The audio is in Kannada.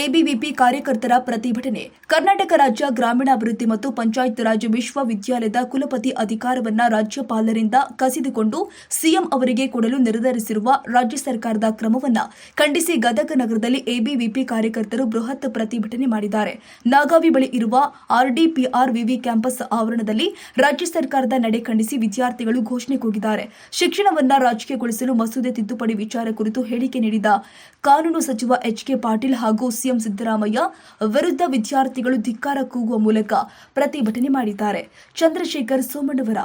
ಎಬಿವಿಪಿ ಕಾರ್ಯಕರ್ತರ ಪ್ರತಿಭಟನೆ. ಕರ್ನಾಟಕ ರಾಜ್ಯ ಗ್ರಾಮೀಣಾಭಿವೃದ್ಧಿ ಮತ್ತು ಪಂಚಾಯತ್ ರಾಜ್ ವಿಶ್ವವಿದ್ಯಾಲಯದ ಕುಲಪತಿ ಅಧಿಕಾರವನ್ನ ರಾಜ್ಯಪಾಲರಿಂದ ಕಸಿದುಕೊಂಡು ಸಿಎಂ ಅವರಿಗೆ ಕೊಡಲು ನಿರ್ಧರಿಸಿರುವ ರಾಜ್ಯ ಸರ್ಕಾರದ ಕ್ರಮವನ್ನ ಖಂಡಿಸಿ ಗದಗ ನಗರದಲ್ಲಿ ಎಬಿವಿಪಿ ಕಾರ್ಯಕರ್ತರು ಬೃಹತ್ ಪ್ರತಿಭಟನೆ ಮಾಡಿದ್ದಾರೆ. ನಾಗಾವಿ ಬಳಿ ಇರುವ ಆರ್ಡಿಪಿಆರ್ ವಿವಿ ಕ್ಯಾಂಪಸ್ ಆವರಣದಲ್ಲಿ ರಾಜ್ಯ ಸರ್ಕಾರದ ನಡೆ ಖಂಡಿಸಿ ವಿದ್ಯಾರ್ಥಿಗಳು ಘೋಷಣೆ ಕೂಗಿದ್ದಾರೆ. ಶಿಕ್ಷಣವನ್ನ ರಾಜಕೀಯಗೊಳಿಸಲು ಮಸೂದೆ ತಿದ್ದುಪಡಿ ವಿಚಾರ ಕುರಿತು ಹೇಳಿಕೆ ನೀಡಿದ ಕಾನೂನು ಸಚಿವ ಎಚ್ ಕೆ ಪಾಟೀಲ್ ಹಾಗೂ ಸಿಎಂ ಸಿದ್ದರಾಮಯ್ಯ ವಿರುದ್ಧ ವಿದ್ಯಾರ್ಥಿಗಳು ಧಿಕ್ಕಾರ ಕೂಗುವ ಮೂಲಕ ಪ್ರತಿಭಟನೆ ಮಾಡಿದ್ದಾರೆ. ಚಂದ್ರಶೇಖರ್ ಸೋಮಣ್ಣವರ